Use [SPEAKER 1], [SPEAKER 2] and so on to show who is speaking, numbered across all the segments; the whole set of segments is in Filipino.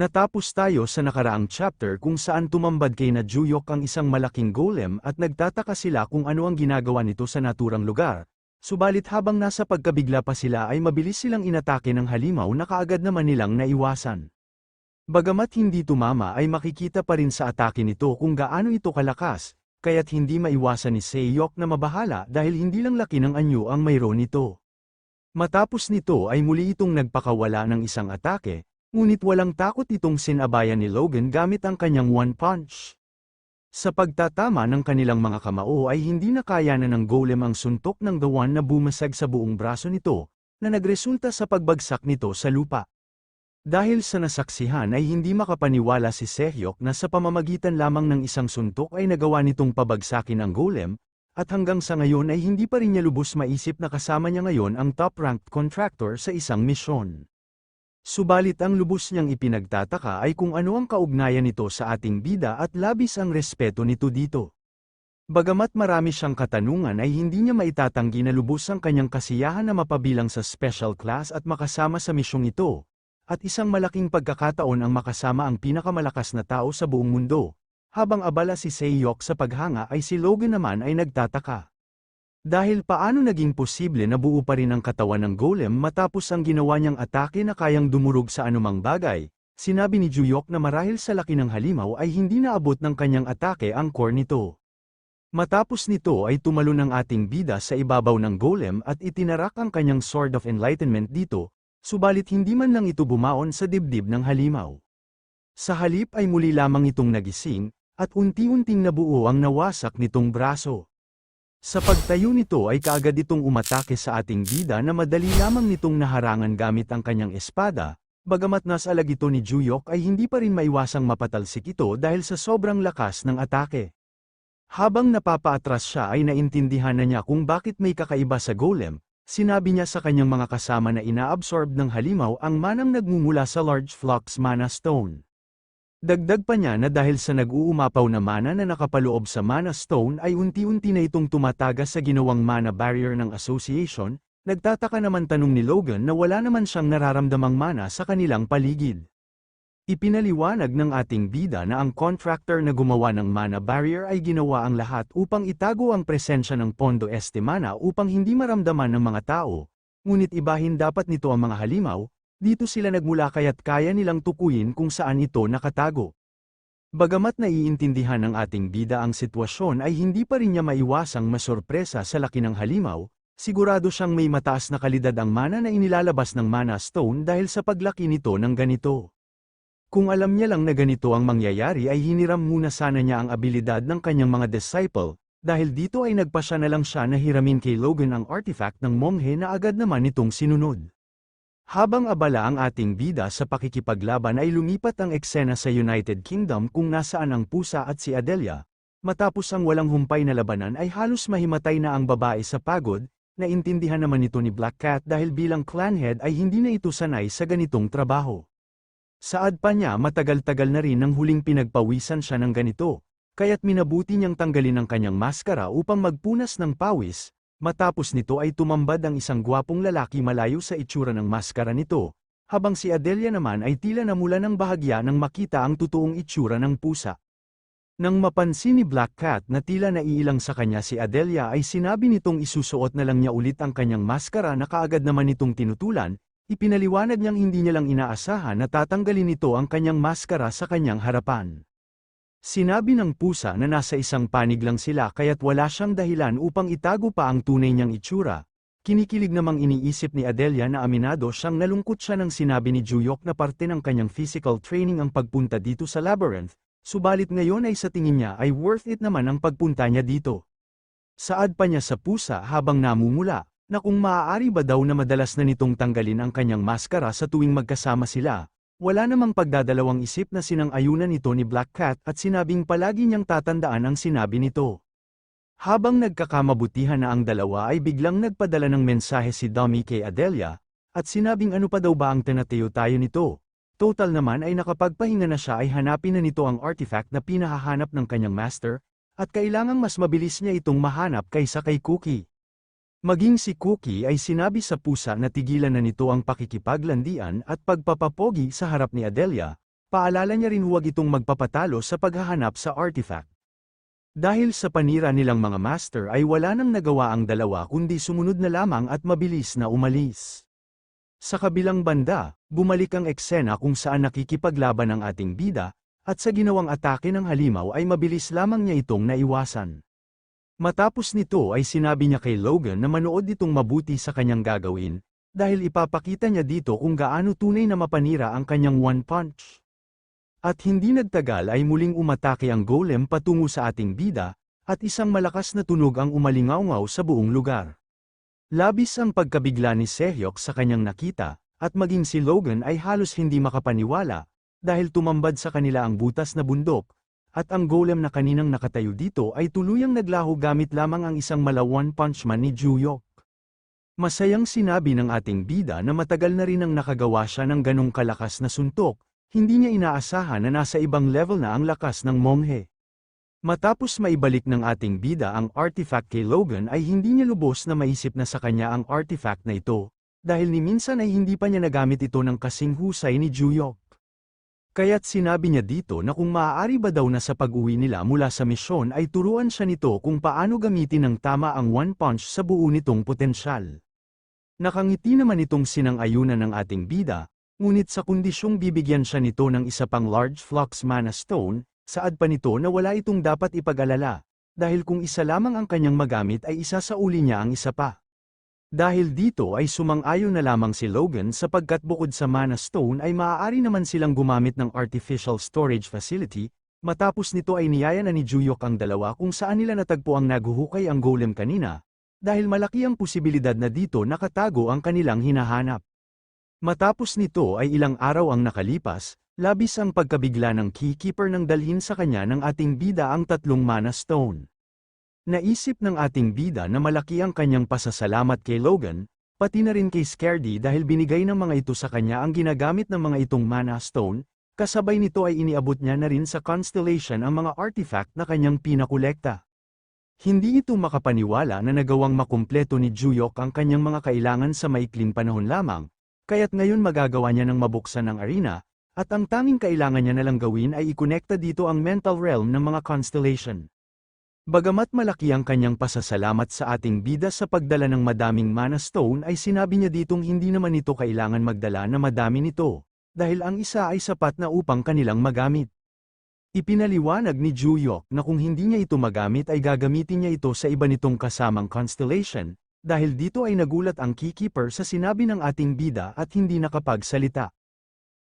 [SPEAKER 1] Natapos tayo sa nakaraang chapter kung saan tumambad kay na Juyok ang isang malaking golem at nagtataka sila kung ano ang ginagawa nito sa naturang lugar. Subalit habang nasa pagkabigla pa sila ay mabilis silang inatake ng halimaw na kaagad naman nilang naiwasan. Bagamat hindi tumama ay makikita pa rin sa atake nito kung gaano ito kalakas, kaya't hindi maiwasan ni Seyok na mabahala dahil hindi lang laki ng anyo ang mayroon nito. Matapos nito ay muli itong nagpakawala ng isang atake, Ngunit walang takot itong sinabayan ni Logan gamit ang kanyang one punch. Sa pagtatama ng kanilang mga kamao ay hindi na kaya na ng golem ang suntok ng One na bumasag sa buong braso nito, na nagresulta sa pagbagsak nito sa lupa. Dahil sa nasaksihan ay hindi makapaniwala si Sehyok na sa pamamagitan lamang ng isang suntok ay nagawa nitong pabagsakin ang golem, at hanggang sa ngayon ay hindi pa rin niya lubos maisip na kasama niya ngayon ang top-ranked contractor sa isang misyon. Subalit ang lubos niyang ipinagtataka ay kung ano ang kaugnayan nito sa ating bida at labis ang respeto nito dito. Bagamat marami siyang katanungan ay hindi niya maitatanggi na lubos ang kanyang kasiyahan na mapabilang sa special class at makasama sa misyong ito, at isang malaking pagkakataon ang makasama ang pinakamalakas na tao sa buong mundo. Habang abala si Seyok sa paghanga ay si Logan naman ay nagtataka. Dahil paano naging posible na buo pa rin ang katawan ng golem matapos ang ginawa niyang atake na kayang dumurog sa anumang bagay, sinabi ni Juyok na marahil sa laki ng halimaw ay hindi naabot ng kanyang atake ang core nito. Matapos nito ay tumalo ng ating bida sa ibabaw ng golem at itinarak ang kanyang Sword of Enlightenment dito, subalit hindi man lang ito bumaon sa dibdib ng halimaw. Sa halip ay muli lamang itong nagising, at unti-unting nabuo ang nawasak nitong braso. Sa pagtayo nito ay kaagad itong umatake sa ating bida na madali lamang nitong naharangan gamit ang kanyang espada, bagamat nasalag ito ni Juyok ay hindi pa rin maiwasang mapatalsik ito dahil sa sobrang lakas ng atake. Habang napapaatras siya ay naintindihan na niya kung bakit may kakaiba sa golem, sinabi niya sa kanyang mga kasama na inaabsorb ng halimaw ang manang nagmumula sa large flux mana stone. Dagdag pa niya na dahil sa nag-uumapaw na mana na nakapaloob sa Mana Stone ay unti-unti na itong tumatagas sa ginawang mana barrier ng association, nagtataka naman tanong ni Logan na wala naman siyang nararamdamang mana sa kanilang paligid. Ipinaliwanag ng ating bida na ang contractor na gumawa ng mana barrier ay ginawa ang lahat upang itago ang presensya ng Pondo Este Mana upang hindi maramdaman ng mga tao, ngunit ibahin dapat nito ang mga halimaw, dito sila nagmula kaya't kaya nilang tukuyin kung saan ito nakatago. Bagamat naiintindihan ng ating bida ang sitwasyon ay hindi pa rin niya maiwasang masorpresa sa laki ng halimaw, sigurado siyang may mataas na kalidad ang mana na inilalabas ng mana stone dahil sa paglaki nito ng ganito. Kung alam niya lang na ganito ang mangyayari ay hiniram muna sana niya ang abilidad ng kanyang mga disciple, dahil dito ay nagpasya na lang siya na hiramin kay Logan ang artifact ng monghe na agad naman itong sinunod. Habang abala ang ating bida sa pakikipaglaban ay lumipat ang eksena sa United Kingdom kung nasaan ang pusa at si Adelia. Matapos ang walang humpay na labanan ay halos mahimatay na ang babae sa pagod, naintindihan naman ito ni Black Cat dahil bilang clan head ay hindi na ito sanay sa ganitong trabaho. Saad pa niya matagal-tagal na rin nang huling pinagpawisan siya ng ganito, kaya't minabuti niyang tanggalin ang kanyang maskara upang magpunas ng pawis, Matapos nito ay tumambad ang isang gwapong lalaki malayo sa itsura ng maskara nito, habang si Adelia naman ay tila namula ng bahagya nang makita ang totoong itsura ng pusa. Nang mapansin ni Black Cat na tila naiilang sa kanya si Adelia ay sinabi nitong isusuot na lang niya ulit ang kanyang maskara na kaagad naman nitong tinutulan, ipinaliwanag niyang hindi niya lang inaasahan na tatanggalin nito ang kanyang maskara sa kanyang harapan. Sinabi ng pusa na nasa isang panig lang sila kaya't wala siyang dahilan upang itago pa ang tunay niyang itsura. Kinikilig namang iniisip ni Adelia na aminado siyang nalungkot siya nang sinabi ni Juyok na parte ng kanyang physical training ang pagpunta dito sa labyrinth, subalit ngayon ay sa tingin niya ay worth it naman ang pagpunta niya dito. Saad pa niya sa pusa habang namumula, na kung maaari ba daw na madalas na nitong tanggalin ang kanyang maskara sa tuwing magkasama sila, wala namang pagdadalawang isip na sinang-ayunan ito ni Black Cat at sinabing palagi niyang tatandaan ang sinabi nito. Habang nagkakamabutihan na ang dalawa ay biglang nagpadala ng mensahe si Dummy kay Adelia, at sinabing ano pa daw ba ang tinatayo tayo nito. Total naman ay nakapagpahinga na siya ay hanapin na nito ang artifact na pinahahanap ng kanyang master, at kailangang mas mabilis niya itong mahanap kaysa kay Cookie. Maging si Cookie ay sinabi sa pusa na tigilan na nito ang pakikipaglandian at pagpapapogi sa harap ni Adelia, Paalala niya rin huwag itong magpapatalo sa paghahanap sa artifact. Dahil sa panira nilang mga master ay wala nang nagawa ang dalawa kundi sumunod na lamang at mabilis na umalis. Sa kabilang banda, bumalik ang eksena kung saan nakikipaglaban ang ating bida, at sa ginawang atake ng halimaw ay mabilis lamang niya itong naiwasan. Matapos nito ay sinabi niya kay Logan na manood itong mabuti sa kanyang gagawin, dahil ipapakita niya dito kung gaano tunay na mapanira ang kanyang one punch. At hindi nagtagal ay muling umatake ang golem patungo sa ating bida, at isang malakas na tunog ang umalingaw sa buong lugar. Labis ang pagkabigla ni Sehyok sa kanyang nakita, at maging si Logan ay halos hindi makapaniwala, dahil tumambad sa kanila ang butas na bundok, at ang golem na kaninang nakatayo dito ay tuluyang naglaho gamit lamang ang isang malawan punchman ni Juyok. Masayang sinabi ng ating bida na matagal na rin ang nakagawa siya ng ganong kalakas na suntok, hindi niya inaasahan na nasa ibang level na ang lakas ng monghe. Matapos maibalik ng ating bida ang artifact kay Logan ay hindi niya lubos na maisip na sa kanya ang artifact na ito, dahil ni minsan ay hindi pa niya nagamit ito ng kasing husay ni Juyok. Kaya't sinabi niya dito na kung maaari ba daw na sa pag-uwi nila mula sa misyon ay turuan siya nito kung paano gamitin ng tama ang one punch sa buo nitong potensyal. Nakangiti naman itong sinang-ayunan ng ating bida, Ngunit sa kondisyong bibigyan siya nito ng isa pang large flux mana stone, saad pa nito na wala itong dapat ipag-alala, dahil kung isa lamang ang kanyang magamit ay isa sa uli niya ang isa pa. Dahil dito ay sumang-ayon na lamang si Logan sapagkat bukod sa mana stone ay maaari naman silang gumamit ng artificial storage facility, matapos nito ay niyaya na ni Juyok ang dalawa kung saan nila natagpo ang naguhukay ang golem kanina, dahil malaki ang posibilidad na dito nakatago ang kanilang hinahanap. Matapos nito ay ilang araw ang nakalipas, labis ang pagkabigla ng keykeeper ng dalhin sa kanya ng ating bida ang tatlong mana stone. Naisip ng ating bida na malaki ang kanyang pasasalamat kay Logan, pati na rin kay Scaredy dahil binigay ng mga ito sa kanya ang ginagamit ng mga itong mana stone, kasabay nito ay iniabot niya na rin sa constellation ang mga artifact na kanyang pinakolekta. Hindi ito makapaniwala na nagawang makumpleto ni Juyok ang kanyang mga kailangan sa maikling panahon lamang, Kaya't ngayon magagawa niya ng mabuksan ang arena, at ang tanging kailangan niya nalang gawin ay ikonekta dito ang mental realm ng mga constellation. Bagamat malaki ang kanyang pasasalamat sa ating bida sa pagdala ng madaming mana stone ay sinabi niya ditong hindi naman ito kailangan magdala na madami nito, dahil ang isa ay sapat na upang kanilang magamit. Ipinaliwanag ni Juyok na kung hindi niya ito magamit ay gagamitin niya ito sa iba nitong kasamang constellation, dahil dito ay nagulat ang keykeeper sa sinabi ng ating bida at hindi nakapagsalita.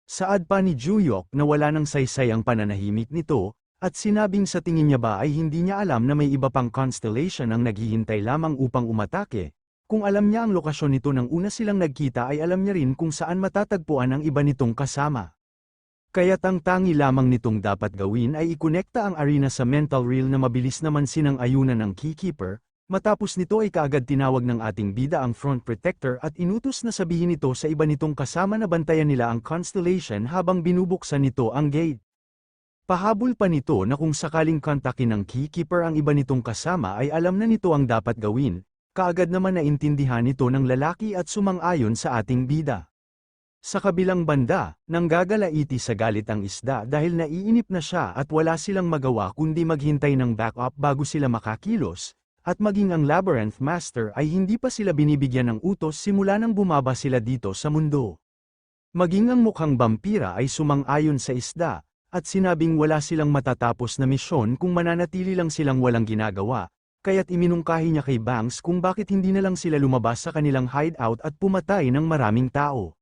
[SPEAKER 1] Saad pa ni Juyok na wala ng saysay ang pananahimik nito, at sinabing sa tingin niya ba ay hindi niya alam na may iba pang constellation ang naghihintay lamang upang umatake, kung alam niya ang lokasyon nito nang una silang nagkita ay alam niya rin kung saan matatagpuan ang iba nitong kasama. Kaya't ang tangi lamang nitong dapat gawin ay ikonekta ang arena sa mental reel na mabilis naman sinang ayunan ng keykeeper, Matapos nito ay kaagad tinawag ng ating bida ang front protector at inutos na sabihin ito sa iba nitong kasama na bantayan nila ang constellation habang binubuksan nito ang gate. Pahabol pa nito na kung sakaling kontakin ng keykeeper ang iba nitong kasama ay alam na nito ang dapat gawin, kaagad naman naintindihan nito ng lalaki at sumang-ayon sa ating bida. Sa kabilang banda, nanggagalaiti sa galit ang isda dahil naiinip na siya at wala silang magawa kundi maghintay ng backup bago sila makakilos, at maging ang Labyrinth Master ay hindi pa sila binibigyan ng utos simula nang bumaba sila dito sa mundo. Maging ang mukhang vampira ay sumang-ayon sa isda, at sinabing wala silang matatapos na misyon kung mananatili lang silang walang ginagawa, kaya't iminungkahi niya kay Banks kung bakit hindi na lang sila lumabas sa kanilang hideout at pumatay ng maraming tao.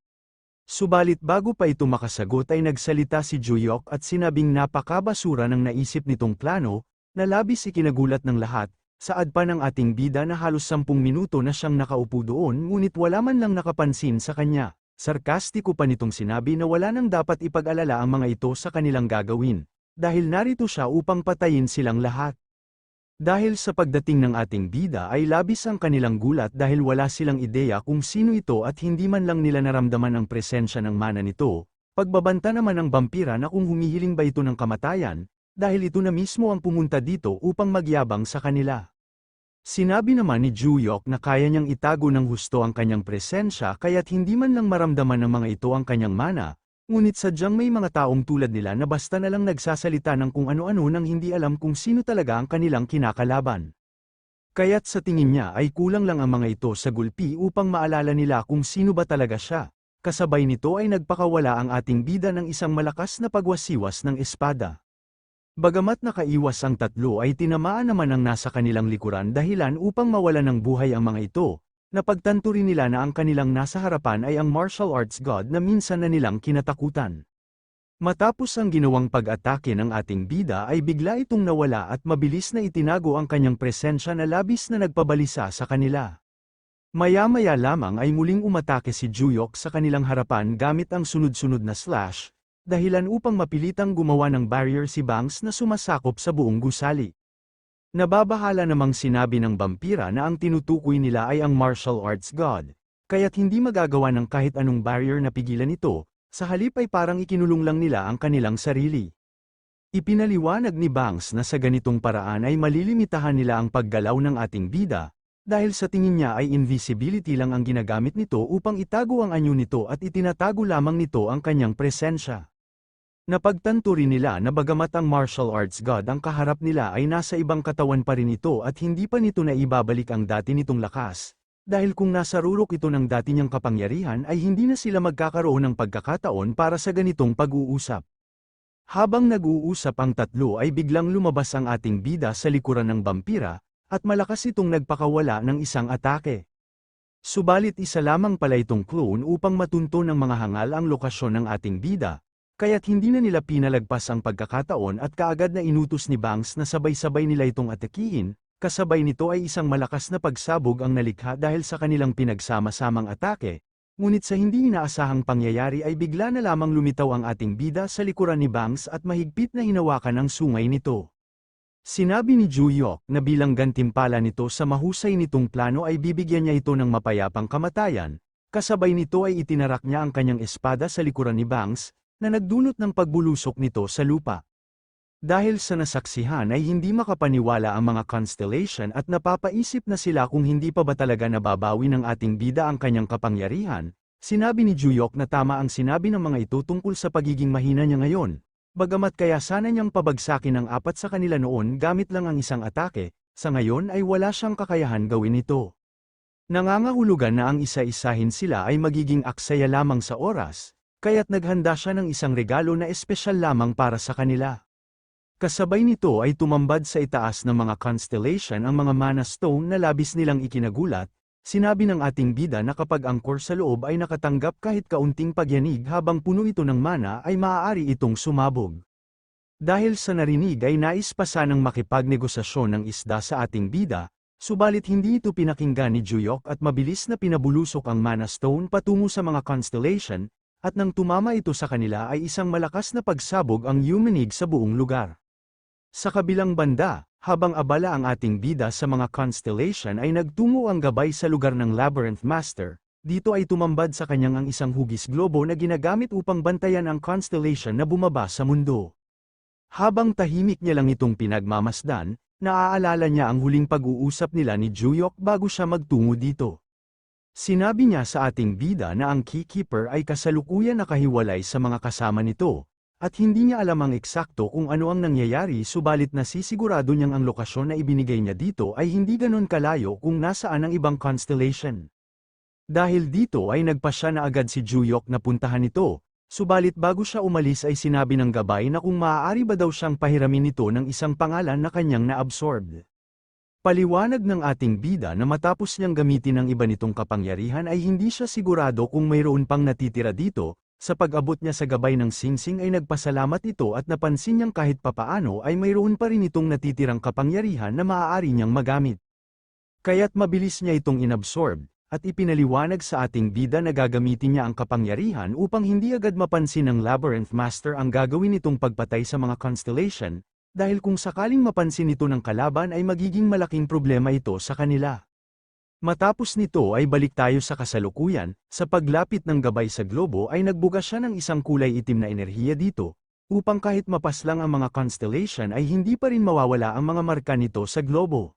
[SPEAKER 1] Subalit bago pa ito makasagot ay nagsalita si Juyok at sinabing napakabasura ng naisip nitong plano, na labis ikinagulat ng lahat, Saad pa ng ating bida na halos sampung minuto na siyang nakaupo doon ngunit wala man lang nakapansin sa kanya. Sarkastiko pa nitong sinabi na wala nang dapat ipag-alala ang mga ito sa kanilang gagawin, dahil narito siya upang patayin silang lahat. Dahil sa pagdating ng ating bida ay labis ang kanilang gulat dahil wala silang ideya kung sino ito at hindi man lang nila naramdaman ang presensya ng mana nito, pagbabanta naman ng vampira na kung humihiling ba ito ng kamatayan, dahil ito na mismo ang pumunta dito upang magyabang sa kanila. Sinabi naman ni Juyok na kaya niyang itago ng husto ang kanyang presensya kaya't hindi man lang maramdaman ng mga ito ang kanyang mana, Ngunit sadyang may mga taong tulad nila na basta na lang nagsasalita ng kung ano-ano nang hindi alam kung sino talaga ang kanilang kinakalaban. Kaya't sa tingin niya ay kulang lang ang mga ito sa gulpi upang maalala nila kung sino ba talaga siya. Kasabay nito ay nagpakawala ang ating bida ng isang malakas na pagwasiwas ng espada. Bagamat nakaiwas ang tatlo ay tinamaan naman ang nasa kanilang likuran dahilan upang mawala ng buhay ang mga ito, Napagtanto rin nila na ang kanilang nasa harapan ay ang martial arts god na minsan na nilang kinatakutan. Matapos ang ginawang pag-atake ng ating bida ay bigla itong nawala at mabilis na itinago ang kanyang presensya na labis na nagpabalisa sa kanila. Maya-maya lamang ay muling umatake si Juyok sa kanilang harapan gamit ang sunod-sunod na slash, dahilan upang mapilitang gumawa ng barrier si Banks na sumasakop sa buong gusali. Nababahala namang sinabi ng vampira na ang tinutukoy nila ay ang martial arts god, kaya't hindi magagawa ng kahit anong barrier na pigilan ito, sa halip ay parang ikinulong lang nila ang kanilang sarili. Ipinaliwanag ni Banks na sa ganitong paraan ay malilimitahan nila ang paggalaw ng ating bida, dahil sa tingin niya ay invisibility lang ang ginagamit nito upang itago ang anyo nito at itinatago lamang nito ang kanyang presensya. Napagtanto rin nila na bagamat ang martial arts god ang kaharap nila ay nasa ibang katawan pa rin ito at hindi pa nito na ibabalik ang dati nitong lakas, dahil kung nasa rurok ito ng dati niyang kapangyarihan ay hindi na sila magkakaroon ng pagkakataon para sa ganitong pag-uusap. Habang nag-uusap ang tatlo ay biglang lumabas ang ating bida sa likuran ng vampira, at malakas itong nagpakawala ng isang atake. Subalit isa lamang pala itong clone upang matunto ng mga hangal ang lokasyon ng ating bida, Kaya't hindi na nila pinalagpas ang pagkakataon at kaagad na inutos ni Banks na sabay-sabay nila itong atakihin, kasabay nito ay isang malakas na pagsabog ang nalikha dahil sa kanilang pinagsama-samang atake, ngunit sa hindi inaasahang pangyayari ay bigla na lamang lumitaw ang ating bida sa likuran ni Banks at mahigpit na hinawakan ang sungay nito. Sinabi ni Juyok na bilang gantimpala nito sa mahusay nitong plano ay bibigyan niya ito ng mapayapang kamatayan, kasabay nito ay itinarak niya ang kanyang espada sa likuran ni Banks, na nagdulot ng pagbulusok nito sa lupa. Dahil sa nasaksihan ay hindi makapaniwala ang mga constellation at napapaisip na sila kung hindi pa ba talaga nababawi ng ating bida ang kanyang kapangyarihan, sinabi ni Juyok na tama ang sinabi ng mga ito tungkol sa pagiging mahina niya ngayon, bagamat kaya sana niyang pabagsakin ang apat sa kanila noon gamit lang ang isang atake, sa ngayon ay wala siyang kakayahan gawin ito. Nangangahulugan na ang isa-isahin sila ay magiging aksaya lamang sa oras, kaya't naghanda siya ng isang regalo na espesyal lamang para sa kanila. Kasabay nito ay tumambad sa itaas ng mga constellation ang mga mana stone na labis nilang ikinagulat, sinabi ng ating bida na kapag ang core sa loob ay nakatanggap kahit kaunting pagyanig habang puno ito ng mana ay maaari itong sumabog. Dahil sa narinig ay nais pa sanang makipagnegosasyon ng isda sa ating bida, subalit hindi ito pinakinggan ni Juyok at mabilis na pinabulusok ang mana stone patungo sa mga constellation, at nang tumama ito sa kanila ay isang malakas na pagsabog ang yumanig sa buong lugar. Sa kabilang banda, habang abala ang ating bida sa mga constellation ay nagtungo ang gabay sa lugar ng Labyrinth Master, dito ay tumambad sa kanyang ang isang hugis globo na ginagamit upang bantayan ang constellation na bumaba sa mundo. Habang tahimik niya lang itong pinagmamasdan, naaalala niya ang huling pag-uusap nila ni Juyok bago siya magtungo dito. Sinabi niya sa ating bida na ang keykeeper ay kasalukuyan nakahiwalay sa mga kasama nito, at hindi niya alam ang eksakto kung ano ang nangyayari subalit nasisigurado niyang ang lokasyon na ibinigay niya dito ay hindi ganon kalayo kung nasaan ang ibang constellation. Dahil dito ay nagpa siya na agad si Juyok na puntahan ito, subalit bago siya umalis ay sinabi ng gabay na kung maaari ba daw siyang pahiramin nito ng isang pangalan na kanyang na-absorbed. Paliwanag ng ating bida na matapos niyang gamitin ang iba nitong kapangyarihan ay hindi siya sigurado kung mayroon pang natitira dito, sa pag-abot niya sa gabay ng singsing ay nagpasalamat ito at napansin niyang kahit papaano ay mayroon pa rin itong natitirang kapangyarihan na maaari niyang magamit. Kaya't mabilis niya itong inabsorb, at ipinaliwanag sa ating bida na gagamitin niya ang kapangyarihan upang hindi agad mapansin ng Labyrinth Master ang gagawin nitong pagpatay sa mga constellation, dahil kung sakaling mapansin ito ng kalaban ay magiging malaking problema ito sa kanila. Matapos nito ay balik tayo sa kasalukuyan, sa paglapit ng gabay sa globo ay nagbuga siya ng isang kulay itim na enerhiya dito, upang kahit mapaslang ang mga constellation ay hindi pa rin mawawala ang mga marka nito sa globo.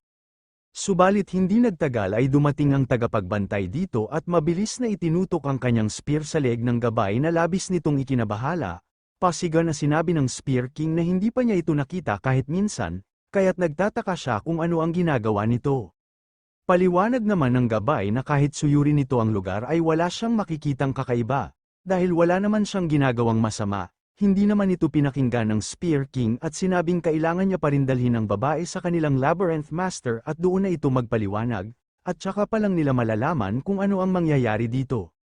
[SPEAKER 1] Subalit hindi nagtagal ay dumating ang tagapagbantay dito at mabilis na itinutok ang kanyang spear sa leg ng gabay na labis nitong ikinabahala, pasiga na sinabi ng Spear King na hindi pa niya ito nakita kahit minsan, kaya't nagtataka siya kung ano ang ginagawa nito. Paliwanag naman ng gabay na kahit suyurin nito ang lugar ay wala siyang makikitang kakaiba, dahil wala naman siyang ginagawang masama, hindi naman ito pinakinggan ng Spear King at sinabing kailangan niya pa rin dalhin ang babae sa kanilang Labyrinth Master at doon na ito magpaliwanag, at saka pa lang nila malalaman kung ano ang mangyayari dito.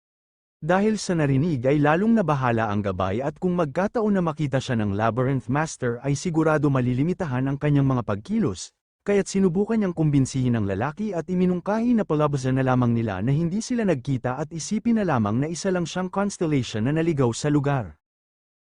[SPEAKER 1] Dahil sa narinig ay lalong nabahala ang gabay at kung magkataon na makita siya ng Labyrinth Master ay sigurado malilimitahan ang kanyang mga pagkilos, kaya't sinubukan niyang kumbinsihin ang lalaki at iminungkahi na palabasan na lamang nila na hindi sila nagkita at isipin na lamang na isa lang siyang constellation na naligaw sa lugar.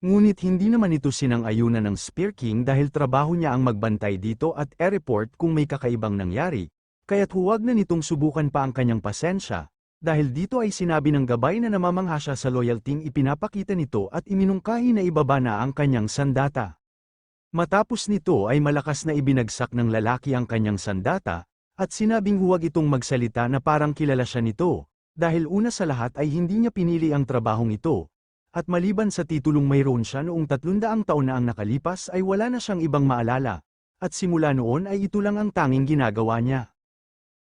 [SPEAKER 1] Ngunit hindi naman ito sinang-ayunan ng Spear King dahil trabaho niya ang magbantay dito at e-report kung may kakaibang nangyari, kaya't huwag na nitong subukan pa ang kanyang pasensya, dahil dito ay sinabi ng gabay na namamangha siya sa loyalting ipinapakita nito at iminungkahi na ibaba na ang kanyang sandata. Matapos nito ay malakas na ibinagsak ng lalaki ang kanyang sandata, at sinabing huwag itong magsalita na parang kilala siya nito, dahil una sa lahat ay hindi niya pinili ang trabahong ito, at maliban sa titulong mayroon siya noong 300 taon na ang nakalipas ay wala na siyang ibang maalala, at simula noon ay ito lang ang tanging ginagawa niya.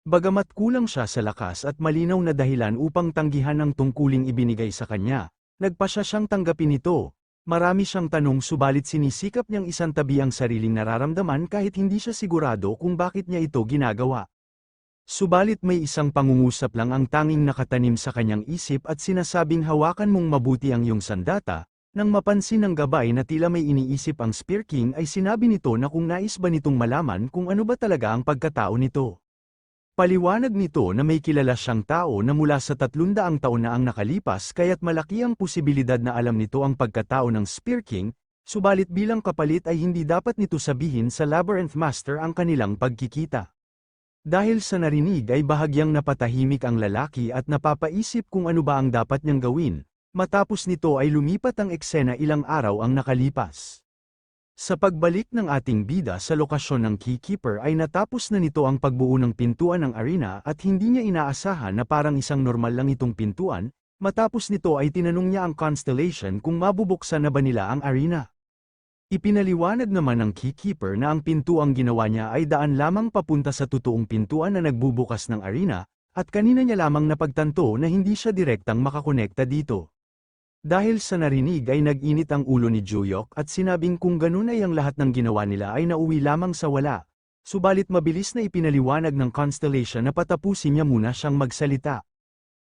[SPEAKER 1] Bagamat kulang siya sa lakas at malinaw na dahilan upang tanggihan ang tungkuling ibinigay sa kanya, nagpasya siyang tanggapin ito. Marami siyang tanong subalit sinisikap niyang isantabi ang sariling nararamdaman kahit hindi siya sigurado kung bakit niya ito ginagawa. Subalit may isang pangungusap lang ang tanging nakatanim sa kanyang isip at sinasabing hawakan mong mabuti ang iyong sandata, nang mapansin ng gabay na tila may iniisip ang Spear King ay sinabi nito na kung nais ba nitong malaman kung ano ba talaga ang pagkatao nito. Paliwanag nito na may kilala siyang tao na mula sa 300 taon na ang nakalipas kaya't malaki ang posibilidad na alam nito ang pagkatao ng Spear King, subalit bilang kapalit ay hindi dapat nito sabihin sa Labyrinth Master ang kanilang pagkikita. Dahil sa narinig ay bahagyang napatahimik ang lalaki at napapaisip kung ano ba ang dapat niyang gawin, matapos nito ay lumipat ang eksena ilang araw ang nakalipas. Sa pagbalik ng ating bida sa lokasyon ng Keykeeper ay natapos na nito ang pagbuo ng pintuan ng arena at hindi niya inaasahan na parang isang normal lang itong pintuan, matapos nito ay tinanong niya ang Constellation kung mabubuksan na ba nila ang arena. Ipinaliwanag naman ng Keykeeper na ang pintuang ginawa niya ay daan lamang papunta sa totoong pintuan na nagbubukas ng arena, at kanina niya lamang napagtanto na hindi siya direktang makakonekta dito. Dahil sa narinig ay nag-init ang ulo ni Juyok at sinabing kung ganun ay ang lahat ng ginawa nila ay nauwi lamang sa wala. Subalit mabilis na ipinaliwanag ng Constellation na patapusin niya muna siyang magsalita.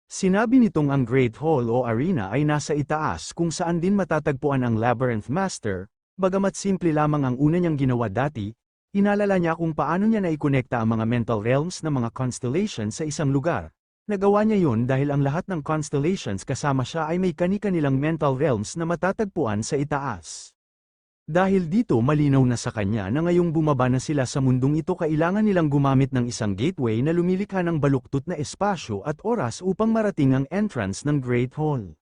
[SPEAKER 1] Sinabi nitong ang Great Hall o Arena ay nasa itaas kung saan din matatagpuan ang Labyrinth Master, bagamat simple lamang ang una niyang ginawa dati, inalala niya kung paano niya naikonekta ang mga mental realms ng mga constellations sa isang lugar, Nagawa niya yun dahil ang lahat ng constellations kasama siya ay may kani-kanilang mental realms na matatagpuan sa itaas. Dahil dito malinaw na sa kanya na ngayong bumaba na sila sa mundong ito kailangan nilang gumamit ng isang gateway na lumilikha ng baluktot na espasyo at oras upang marating ang entrance ng Great Hall.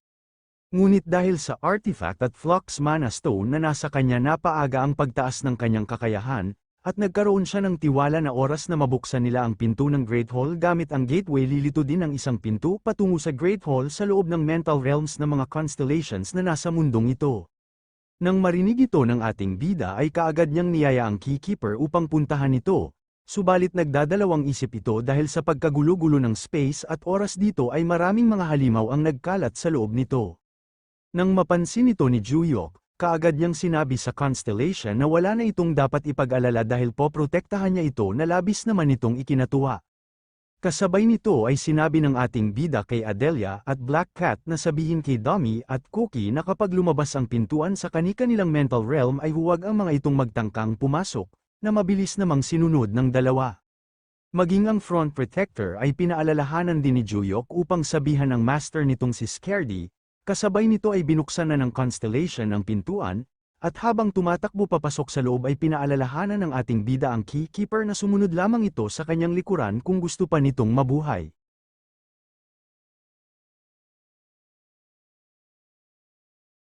[SPEAKER 1] Ngunit dahil sa artifact at flux mana stone na nasa kanya napaaga ang pagtaas ng kanyang kakayahan, at nagkaroon siya ng tiwala na oras na mabuksan nila ang pinto ng Great Hall gamit ang gateway lilito din ang isang pinto patungo sa Great Hall sa loob ng mental realms ng mga constellations na nasa mundong ito. Nang marinig ito ng ating bida ay kaagad niyang niyaya ang keykeeper upang puntahan ito, subalit nagdadalawang isip ito dahil sa pagkagulo-gulo ng space at oras dito ay maraming mga halimaw ang nagkalat sa loob nito. Nang mapansin ito ni Juyok, kaagad niyang sinabi sa Constellation na wala na itong dapat ipag-alala dahil poprotektahan niya ito na labis naman itong ikinatuwa. Kasabay nito ay sinabi ng ating bida kay Adelia at Black Cat na sabihin kay Dummy at Cookie na kapag lumabas ang pintuan sa kani-kanilang mental realm ay huwag ang mga itong magtangkang pumasok, na mabilis namang sinunod ng dalawa. Maging ang front protector ay pinaalalahanan din ni Juyok upang sabihan ng master nitong si Scaredy, Kasabay nito ay binuksan na ng Constellation ang pintuan, at habang tumatakbo papasok sa loob ay pinaalalahanan ng ating bida ang keykeeper na sumunod lamang ito sa kanyang likuran kung gusto pa nitong mabuhay.